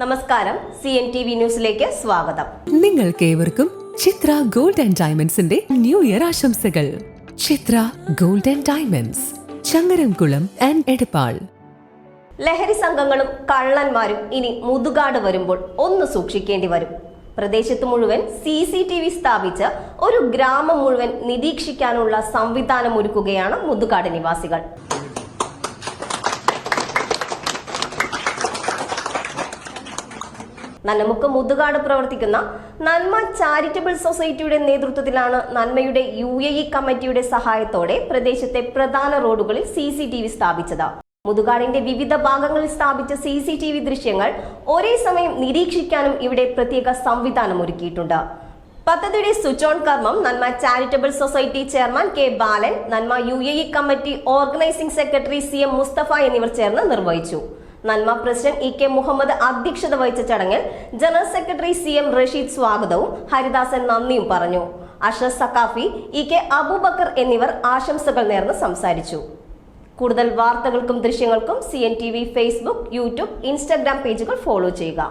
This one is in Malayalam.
നമസ്കാരം. സി എൻ ടി വി ന്യൂസിലേക്ക് സ്വാഗതം. നിങ്ങൾക്ക് ഏവർക്കും ചിത്ര ഗോൾഡ് ആൻഡ് ഡയമണ്ട്സിന്റെ ന്യൂ ഇയർ ആശംസകൾ. Chithra Gold and Diamonds Changaramkulam and Edappal. ലഹരി സംഘങ്ങളും കള്ളന്മാരും ഇനി മുതുകാട് വരുമ്പോൾ ഒന്ന് സൂക്ഷിക്കേണ്ടി വരും. പ്രദേശത്ത് മുഴുവൻ സി സി ടി വി സ്ഥാപിച്ച് ഒരു ഗ്രാമം മുഴുവൻ നിരീക്ഷിക്കാനുള്ള സംവിധാനം ഒരുക്കുകയാണ് മുതുകാട് നിവാസികൾ. നന്മക്ക് മുതുകാട് പ്രവർത്തിക്കുന്ന നന്മ ചാരിറ്റബിൾ സൊസൈറ്റിയുടെ നേതൃത്വത്തിലാണ് നന്മയുടെ യു എ ഇ കമ്മിറ്റിയുടെ സഹായത്തോടെ പ്രദേശത്തെ പ്രധാന റോഡുകളിൽ സി സി ടി വി സ്ഥാപിച്ചത്. മുതുകാടിന്റെ വിവിധ ഭാഗങ്ങളിൽ സ്ഥാപിച്ച സി സി ടി വി ദൃശ്യങ്ങൾ ഒരേ സമയം നിരീക്ഷിക്കാനും ഇവിടെ പ്രത്യേക സംവിധാനം ഒരുക്കിയിട്ടുണ്ട്. പദ്ധതിയുടെ സ്വിച്ച് ഓൺ കർമ്മം Nanma charitable society chairman K Balan Nanma U A E committee organising secretary C M Mustafa എന്നിവർ ചേർന്ന് നിർവഹിച്ചു. നന്മ പ്രസിഡന്റ് ഇ കെ മുഹമ്മദ് അധ്യക്ഷത വഹിച്ച ചടങ്ങിൽ general secretary C M Rasheed സ്വാഗതവും ഹരിദാസൻ നന്ദിയും പറഞ്ഞു. അഷ്റ സക്കാഫി ഇ കെ അബൂബക്കർ എന്നിവർ ആശംസകൾ നേർന്ന് സംസാരിച്ചു. കൂടുതൽ വാർത്തകൾക്കും ദൃശ്യങ്ങൾക്കും C N T V Facebook YouTube Instagram പേജുകൾ ഫോളോ ചെയ്യുക.